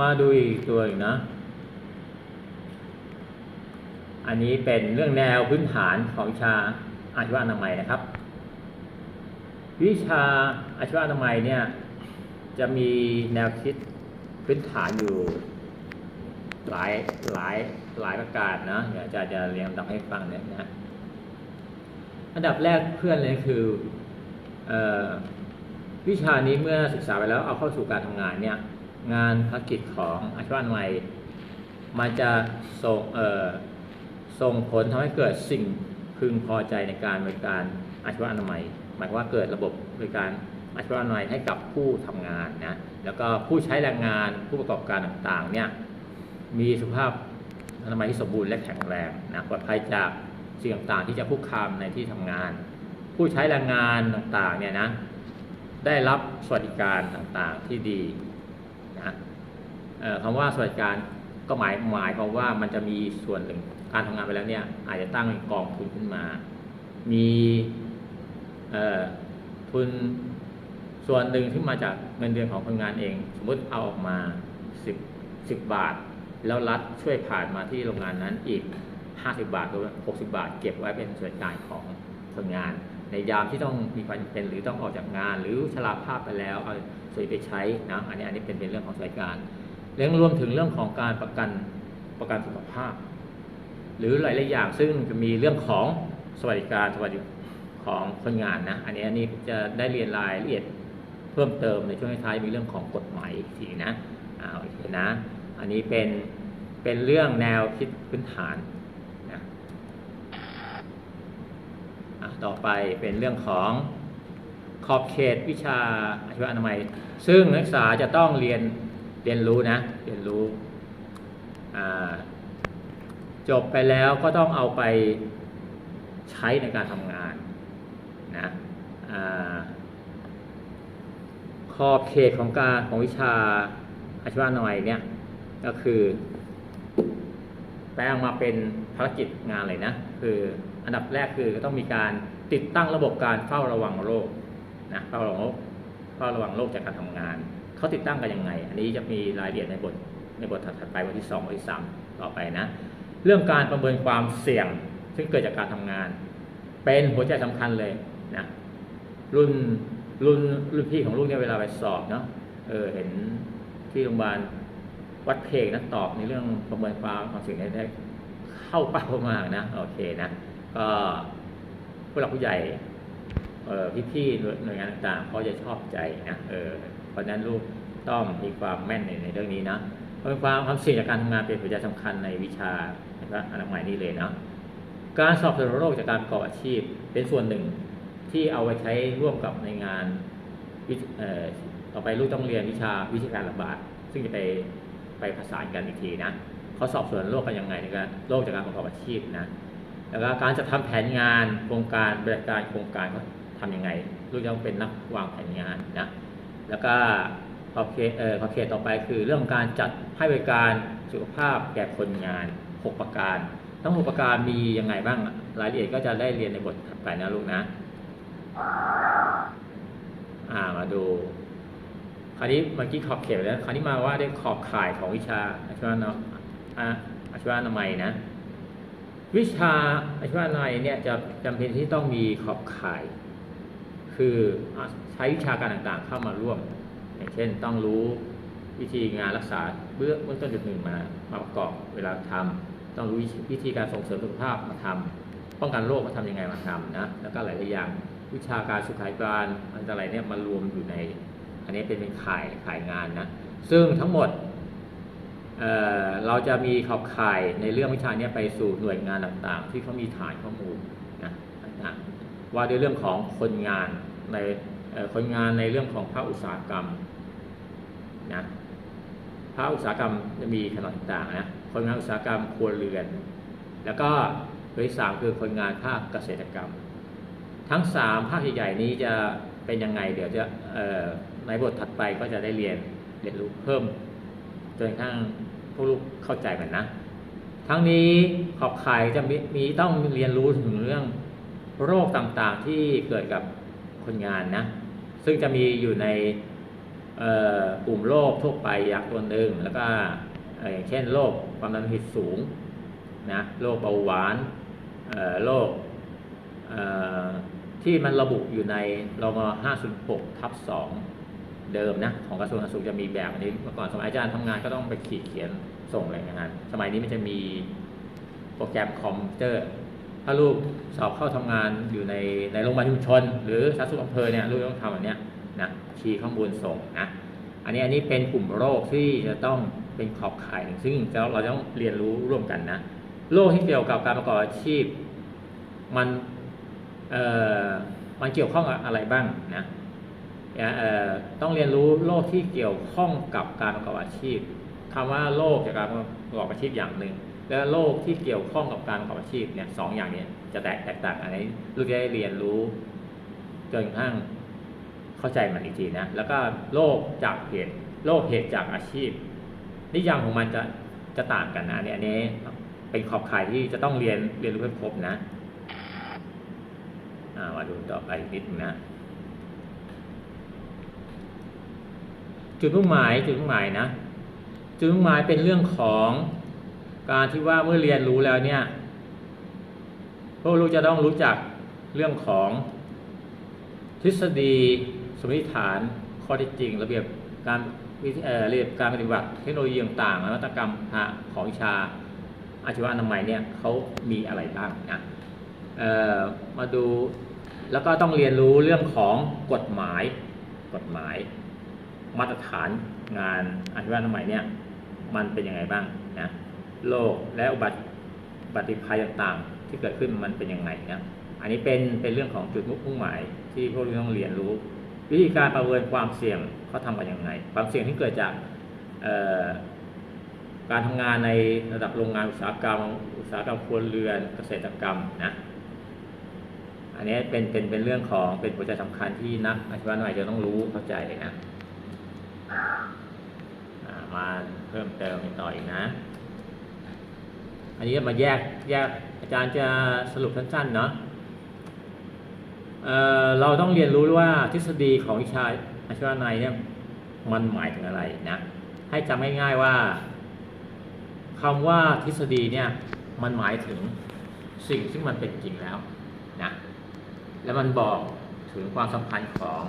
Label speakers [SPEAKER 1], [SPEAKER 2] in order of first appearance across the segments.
[SPEAKER 1] มาดูอีกตัวหนึ่งนะ อันนี้เป็นเรื่องแนวพื้นฐานของวิชาอาชีวอนามัยนะครับ วิชาอาชีวอนามัยเนี่ยจะมีแนวคิดพื้นฐานอยู่หลายหลายหลายประการนะเดี๋ยวอาจารย์จะเรียงลำดับให้ฟังเนี่ยนะอันดับแรกเพื่อนเลยคือออวิชานี้เมื่อศึกษาไปแล้วเอาเข้าสู่การทำงานเนี่ย งานภารกิจของอาชีวะอนามัยมันจะส่งเอ่อส่งผลทำให้เกิดสิ่งพึงพอใจในการบริการอาชีวะอนามัยหมายวามว่าเกิดระบบบริการอาชีวะอนามัยให้กับผู้ทำงานนะแล้วก็ผู้ใช้แรงงานผู้ประกอบการต่างๆเนี่ยมีสุขภาพอนามัยที่สมบูรณ์และแข็งแรงนะปลอดภัยจากสิ่งต่างๆ ที่จะคุกคามในที่ทำงาน ผู้ใช้แรงงานต่างๆเนี่ยนะได้รับสวัสดิการต่างๆที่ดี คำว่าสวัสดิการก็หมายหมายความว่ามันจะมีส่วนหนึ่งการทำงานไปแล้วเนี่ยอาจจะตั้งกองทุนขึ้นมา มีเอ่อทุนส่วนหนึ่งที่มาจากเงินเดือนของคนงานเอง สมมติเอาออกมา 10 10 บาท แล้วรัฐช่วยผ่านมาที่โรงงานนั้นอีก 50 บาทหรือ60 บาท เก็บไว้เป็นส่วนกลางของคนงาน ในยามที่ต้องมีความจำเป็นหรือต้องออกจากงาน หรือชราภาพไปแล้วเอาส่วนไปใช้นะอันนี้อันนี้เป็นเป็นเรื่องของสวัสดิการ เรื่องรวมถึงเรื่องของการประกันประกันสุขภาพ หรือหลายๆอย่างซึ่งจะมีเรื่องของสวัสดิการสวัสดิของคนงานนะอันนี้อันนี้จะได้เรียนรายละเอียดเพิ่มเติมในช่วงท้ายมีเรื่องของกฎหมายอีกทีนะอ่าโอเคนะ อันนี้เป็นเป็นเรื่องแนวคิดพื้นฐานนะต่อไปเป็นเรื่องของขอบเขตวิชาอาชีวอนามัย ซึ่งนักศึกษาจะต้องเรียน เรียนรู้นะ เรียนรู้ จบไปแล้วก็ต้องเอาไปใช้ในการทำงานนะขอบเขตของการของวิชาอาชีวะหน่อยเนี่ยก็คือแปลงมาเป็นภารกิจงานเลยนะ คืออันดับแรกคือก็ต้องมีการติดตั้งระบบการเฝ้าระวังโรคนะเฝ้าระวังโรคเฝ้าระวังโรคจากการทำงาน เขาติดตั้งกันยังไง อันนี้จะมีรายละเอียดในบทในบทถัดไปวันที่2วันที่3ต่อไปนะ เรื่องการประเมินความเสี่ยงซึ่งเกิดจากการทำงาน เป็นหัวใจสำคัญเลยนะรุ่นรุ่นรุ่นพี่ของลูกเนี่ยเวลาไปสอบเนาะเออเห็นที่โรงพยาบาลวัดเพกนะตอบในเรื่องประเมินความความเสี่ยงได้เข้าเป้ามากนะโอเคนะก็ผู้หลักผู้ใหญ่เออพี่ๆหน่วยหน่วยงานต่างๆเขาจะชอบใจนะเออ เพราะนั้นลูกต้องมีความแม่นในในเรื่องนี้นะปราะเมินความความเสี่ยงจากการทำงานเป็นหัวใจสำคัญในวิชานะครับอนามัยนี่เลยนะการสอบสวนโรคจากการประกอบอาชีพเป็นส่วนหนึ่งที่เอาไว้ใช้ร่วมกับในงานต่อไปลูกต้องเรียนวิชาวิชาการระบาดซึ่งจะไปไปผสานกันอีกทีนะเขาสอบสวนโรคกันยังไงในการโรคจากการประกอบอาชีพนะแล้วก็การจะทำแผนงานโครงการบริการโครงการเขาทำยังไงลูกต้องเป็นนักวางแผนงานนะ แล้วก็ขอบเขตเอ่อขอบเขตต่อไปคือเรื่องของการจัดให้บริการสุขภาพแก่คนงาน 6 ประการ ทั้ง 6 ประการมียังไงบ้างรายละเอียดก็จะได้เรียนในบทถัดไปนะลูกนะอ่ามาดูคราวนี้เมื่อกี้ขอบเขตไปแล้วคราวนี้มาว่าได้ขอบข่ายของวิชาอาชีวะเนาะอาชีวะนามัยนะ วิชาอาชีวะนามัยเนี่ยจะจำเป็นที่ต้องมีขอบข่าย คือใช้วิชาการต่างๆเข้ามาร่วม อย่างเช่นต้องรู้วิธีงานรักษาเบื้องเบื้องต้นจุดหนึ่งมามาประกอบเวลาทำต้องรู้วิธีการส่งเสริมสุขภาพมาทำป้องกันโรคมาทำยังไงมาทำนะแล้วก็หลายๆอย่างวิชาการสุขาภิบาลอะไรเนี่ยมารวมอยู่ใน อันนี้เป็นเป็นข่ายข่ายงานนะซึ่งทั้งหมดเเราจะมีขอบข่ายในเรื่องวิชาเนี้ไปสู่หน่วยงานต่างๆ ที่เขามีฐานข้อมูล ว่าด้วยเรื่องของคนงานในคนงานในเรื่องของภาคอุตสาหกรรมนะภาคอุตสาหกรรมจะมีขนาดต่างนะคนงานอุตสาหกรรมครัวเรือน แล้วก็ตัวที่สามคือคนงานภาคเกษตรกรรม ทั้งสามภาคใหญ่ๆนี้จะเป็นยังไง เดี๋ยวจะในบทถัดไปก็จะได้เรียนเรียนรู้เพิ่มจนกระทั่งพวกลูกเข้าใจมันนะ ทั้งนี้ขอบข่ายจะมมีต้องเรียนรู้ถึงเรื่อง โรคต่างๆที่เกิดกับคนงานนะ ซึ่งจะมีอยู่ในกลุ่มโรคทั่วไปอย่างตัวหนึ่งแล้วก็เอ่ออย่างเช่นโรคความดันโลหิตสูงนะโรคเบาหวานโรคที่มันระบุอยู่ในรม506ทับ2เดิมนะของกระทรวงสาธารณสุขจะมีแบบอันนี้เมื่อก่อนสมัยอาจารย์ทำงานก็ต้องไปขีดเขียนส่งรายงาน สมัยนี้มันจะมีโปรแกรมคอมพิวเตอร์ ถ้าลูกสอบเข้าทำงานอยู่ในในโรงพยาบาลชุมชน หรือสาธารณสุขอำเภอเนี่ยลูกต้องทำอันเนี้ยนะคีย์ข้อมูลส่งนะอันนี้อันนี้เป็นกลุ่มโรคที่จะต้องเป็นขอบข่ายซึ่งเราเราต้องเรียนรู้ร่วมกันนะโรคที่เกี่ยวกับการประกอบอาชีพ มันเอ่อมันเกี่ยวข้องกับอะไรบ้างนะเอ่อต้องเรียนรู้โรคที่เกี่ยวข้องกับการประกอบอาชีพคำว่าโรคจากการประกอบอาชีพอย่างหนึ่ง และโรคที่เกี่ยวข้องกับการประกอบอาชีพเนี่ยสองอย่างเนี้จะแตกแตกต่างอันนี้ลูกจะได้เรียนรู้จนกระทั่งเข้าใจมันอีกทีนะแล้วก็โรคจากเหตุโรคเหตุจากอาชีพ นิยามของมันจะจะต่างกันนะเนี่ยอันนี้เป็นขอบข่ายที่จะต้องเรียนเรียนรู้ให้ครบนะอ่ามาดูต่อไปนิดนะจุดมุ่งหมายจุดมุ่งหมายนะจุดมุ่งหมายเป็นเรื่องของ การที่ว่าเมื่อเรียนรู้แล้วเนี่ย พวกลูกจะต้องรู้จักเรื่องของทฤษฎีสมมติฐานข้อเท็จจริง ระเบียบการวิธีเระเบียบการปฏิบัติเทคโนโลยีต่างๆนวัตกรรมของวิชาอาชีวะอนามัยเนี่ยเขามีอะไรบ้างนะมาดูแล้วก็ต้องเรียนรู้เรื่องของกฎหมายกฎหมาย มาตรฐานงานอาชีวะอนามัยเนี่ยมันเป็นยังไงบ้างนะ โรคและอุบัติบัติภัยต่างๆ ที่เกิดขึ้นมันเป็นยังไงนะอันนี้เป็นเป็นเรื่องของจุดมุ่งหมาย ที่พวกเราต้องเรียนรู้ วิธีการประเมินความเสี่ยงเขาทำกันยังไง ความเสี่ยงที่เกิดจากการทำงานในระดับโรงงานอุตสาหกรรม อุตสาหกรรมครัวเรือนเกษตรกรรมนะอันนี้เป็นเป็นเป็นเรื่องของเป็นปัจจัยสำคัญที่นักอาชีวะหน่อยจะต้องรู้เข้าใจนะอ่ามาเพิ่มเติมอีกต่ออีกนะ อันนี้มาแยกแยกอาจารย์จะสรุปสั้นๆเนาะเเราต้องเรียนรู้ว่าทฤษฎีของวิชาอาชีวะในเนี่ยมันหมายถึงอะไรนะ ให้จำง่ายๆว่าคำว่าทฤษฎีเนี่ยมันหมายถึงสิ่งที่มันเป็นจริงแล้วนะแล้วมันบอกถึงความสัมพันธ์ของ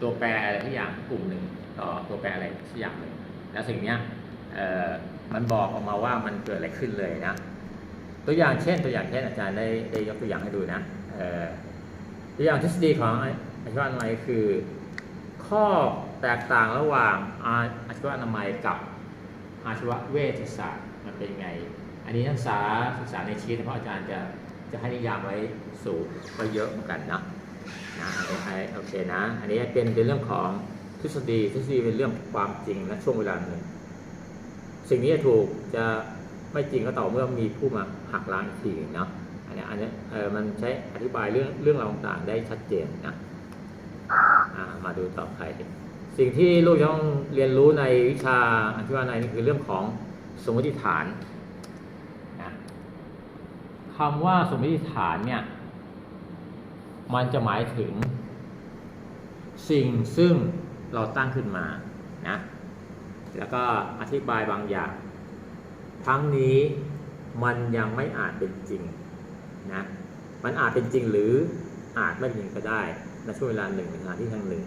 [SPEAKER 1] ตัวแปรอะไรทุกอย่างกลุ่มหนึ่งต่อตัวแปรอะไรสักอย่างหนึ่งแล้วสิ่งเนี้ยเมันบอกออกมาว่ามันเกิดอะไรขึ้นเลยนะ ตัวอย่างเช่นตัวอย่างเช่นอาจารย์ได้ได้ยกตัวอย่างให้ดูนะตัวอย่างทฤษฎีของอาชีวะอนามัยคือ ข้อแตกต่างระหว่างอาชีวะอนามัยกับอาชีวเวชศาสตร์มันเป็นไง อันนี้นักศึกษาศึกษาในชีตเพราะอาจารย์จะจะให้นิยามไว้สูงไว้เยอะเหมือนกันนะนะโอเคโอเคนะ อันนี้เป็นเป็นเรื่องของทฤษฎีทฤษฎีเป็นเรื่องความจริงและช่วงเวลาหนึ่ง สิ่งนี้จะถูกจะไม่จริงก็ต่อเมื่อมีผู้มาหักล้างอีกทีหนึ่งเนาะอันนี้อันนี้เออมันใช้อธิบายเรื่องเรื่องราวต่างๆได้ชัดเจนนะอ่ามาดูต่อไปสิ่งที่ลูกจะต้องเรียนรู้ในวิชาอธิบายในนี่คือเรื่องของสมมติฐานคำว่าสมมติฐานเนี่ย มันจะหมายถึง สิ่งซึ่งเราตั้งขึ้นมานะ แล้วก็อธิบายบางอย่าง ทั้งนี้มันยังไม่อาจเป็นจริงนะมันอาจเป็นจริงหรืออาจไม่จริงก็ได้ในช่วงเวลาหนึ่งในสถาที่แห่งหนึ่ง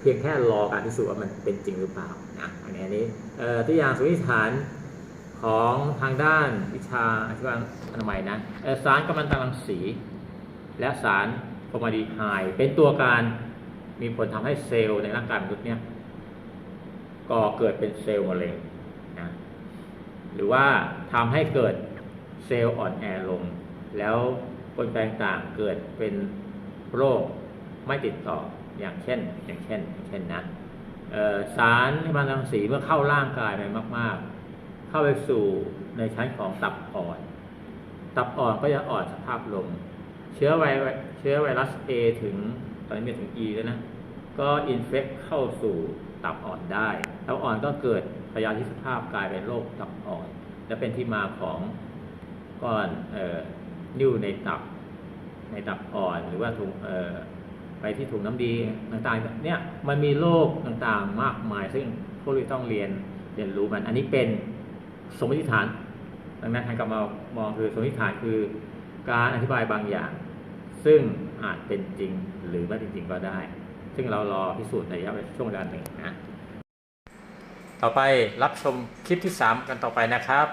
[SPEAKER 1] เพียงแค่รอการพิสูจน์ว่ามันเป็นจริงหรือเปล่านะอันนี้อันนี้ตัวอย่างสมมติฐานของทางด้านวิชาอาชีวะอนามัยนะสารกัมมันตรังสี และสารฟอร์มาดีไฮเป็นตัวการมีผลทำให้เซลล์ในร่างกายมนุษย์เนี่ย ก่อเกิดเป็นเซลล์มะเร็งนะหรือว่าทำให้เกิดเซลล์อ่อนแอลง แล้วกลไกต่างเกิดเป็นโรคไม่ติดต่ออย่างเช่น อย่างเช่นอย่างเช่นนะสารกัมมันรังสีเมื่อเข้าร่างกายไปมาก ๆ เข้าไปสู่ในชั้นของตับอ่อน ตับอ่อนก็จะอ่อนสภาพลง เชื้อไวเชื้อไวรัส A ถึงตอนนี้มีถึง E แล้วนะ ก็อินเฟกเข้าสู่ตับอ่อนได้ตับอ่อนก็เกิดพยาธิสภาพกลายเป็นโรคตับอ่อน และเป็นที่มาของก้อนออนิ่วในตับ ในตับอ่อนหรือว่าถุงไปที่ถุงน้ำดีต่างๆเนี่ยมันมีโรคต่างๆมากมาย ซึ่งพวกเราต้องเรียนเรียนรู้มันอันนี้เป็นสมมติฐานดังนั้นทางกลับมามองคือสมมติฐานคือการอธิบายบางอย่าง ซึ่งอาจเป็นจริงหรือไม่เป็นจริงก็ได้ ซึ่งเรารอพิสูจน์ในระยะช่วงเวลาหนึ่งนะ ต่อไปรับชมคลิปที่ 3 กันต่อไปนะครับ